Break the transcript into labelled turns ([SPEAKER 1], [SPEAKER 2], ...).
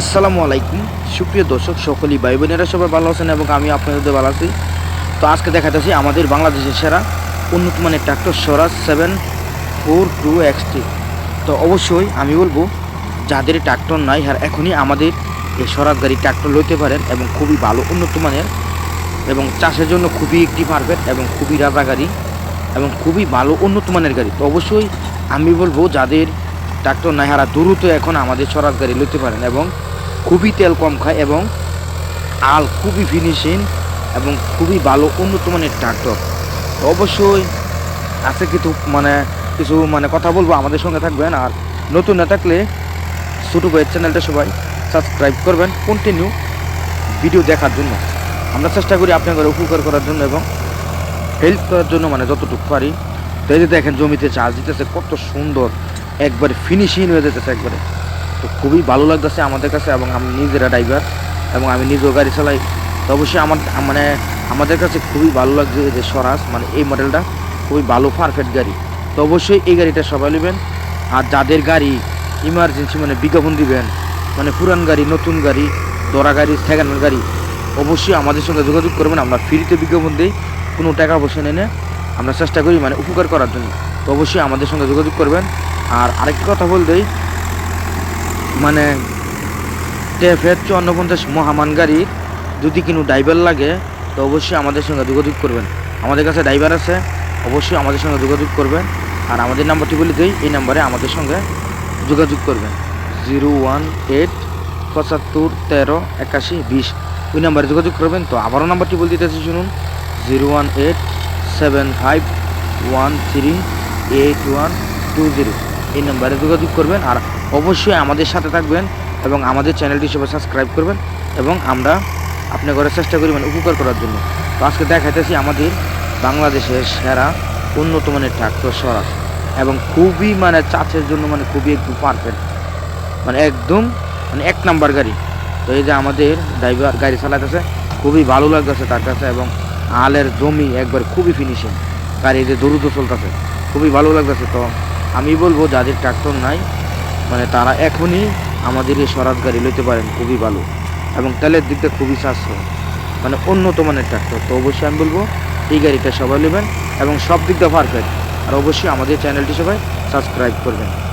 [SPEAKER 1] আসসালামু আলাইকুম। সুপ্রিয় দর্শক, সকলেই ভাই বোনেরা সবাই ভালো আছেন এবং আমি আপনাদের ভালো আছি। তো আজকে দেখাতেছি আমাদের বাংলাদেশের সেরা উন্নত মানের tractor Swaraj seven four two XT তো অবশ্যই আমি বলব, যাদের ট্রাক্টর নাই আর এখনই আমাদের এই স্বরাজ গাড়ি ট্রাক্টর লইতে পারেন এবং খুবই ভালো উন্নত মানের এবং চাষের জন্য খুবই একটি পারফেক্ট এবং খুবই রাজা গাড়ি এবং খুবই ভালো উন্নত মানের গাড়ি। তো অবশ্যই আমি বলব, যাদের ট্রাক্টর নাই হারা দ্রুত এখন আমাদের স্বরাজ গাড়ি লইতে পারেন এবং খুবই তেল কম খায় এবং আল খুবই ফিনিশিং এবং খুবই ভালো উন্নত মানের ট্রাক্টর অবশ্যই আছে কিছু মানে কিছু মানে কথা বলব আমাদের সঙ্গে থাকবেন। আর নতুন না থাকলে ছোটো ভাইয়ের চ্যানেলটা সবাই সাবস্ক্রাইব করবেন কন্টিনিউ ভিডিও দেখার জন্য। আমরা চেষ্টা করি আপনাদের উপকার করার জন্য এবং হেল্প করার জন্য মানে যতটুকু পারি। তাই যে দেখেন জমিতে চাষ দিতেছে, কত সুন্দর, একবারে ফিনিশিং হয়ে যেতেছে একবারে। তো খুবই ভালো লাগতেছে আমাদের কাছে এবং আমি নিজেরা ড্রাইভার এবং আমি নিজেও গাড়ি চালাই। তো অবশ্যই আমার মানে আমাদের কাছে খুবই ভালো লাগছে যে স্বরাজ মানে এই মডেলটা খুবই ভালো পারফেক্ট গাড়ি। তো অবশ্যই এই গাড়িটা সবাই নেবেন। আর যাদের গাড়ি ইমার্জেন্সি মানে বিজ্ঞাপন দিবেন মানে পুরান গাড়ি, নতুন গাড়ি, দরা গাড়ি সেকেন্ড গাড়ি, অবশ্যই আমাদের সঙ্গে যোগাযোগ করবেন। আমরা ফ্রিতে বিজ্ঞাপন দিই, কোনো টাকা পয়সা নেই, না। আমরা চেষ্টা করি মানে উপকার করার জন্য। তো অবশ্যই আমাদের সঙ্গে যোগাযোগ করবেন। আর আরেকটি কথা বলতেই মানে টেফের চুয়ান্ন পঞ্চাশ মহামান গাড়ি যদি কোনো ড্রাইভার লাগে, তো অবশ্যই আমাদের সঙ্গে যোগাযোগ করবেন। আমাদের কাছে ড্রাইভার আছে, অবশ্যই আমাদের সঙ্গে যোগাযোগ করবেন। আর আমাদের নাম্বারটি বলে দিই, এই নাম্বারে আমাদের সঙ্গে যোগাযোগ করবেন। জিরো ওয়ান এইট পঁচাত্তর তেরো একাশি বিশ। ওই নাম্বারে যোগাযোগ করবেন, তো আবারও নাম্বারটি বলে দিতেছি, শুনুন। Zero one eight seven five one three eight one two zero. এই নাম্বারে যোগাযোগ করবেন আর অবশ্যই আমাদের সাথে থাকবেন এবং আমাদের চ্যানেলটি সবাই সাবস্ক্রাইব করবেন এবং আমরা আপনার ঘরে চেষ্টা করি মানে উপকার করার জন্য। তো আজকে দেখাইতেছি আমাদের বাংলাদেশের সেরা উন্নত মানের ট্রাক্টর স্বরাজ এবং খুবই মানে চাষের জন্য মানে খুবই একটু পারফেক্ট মানে একদম মানে এক নাম্বার গাড়ি। তো এই যে আমাদের ড্রাইভার গাড়ি চালাতেছে খুবই ভালো লাগতেছে তার কাছে এবং আলের জমি একবার খুবই ফিনিশিং গাড়ি যে দ্রুত চলতেছে, খুবই ভালো লাগতেছে তো আমি বলব, যাদের ট্রাক্টর নাই মানে তারা এখনই আমাদের এই স্বরাজ গাড়ি লইতে পারেন, খুবই ভালো। এবং তেলের দিকটা খুবই সাশ্রয়। মানে উন্নত মানের ট্রাক্টর তো অবশ্যই আমি বলব, এই গাড়িটা সবাই নেবেন এবং সব দিকটা পারফেক্ট আর অবশ্যই আমাদের চ্যানেলটি সবাই সাবস্ক্রাইব করবেন।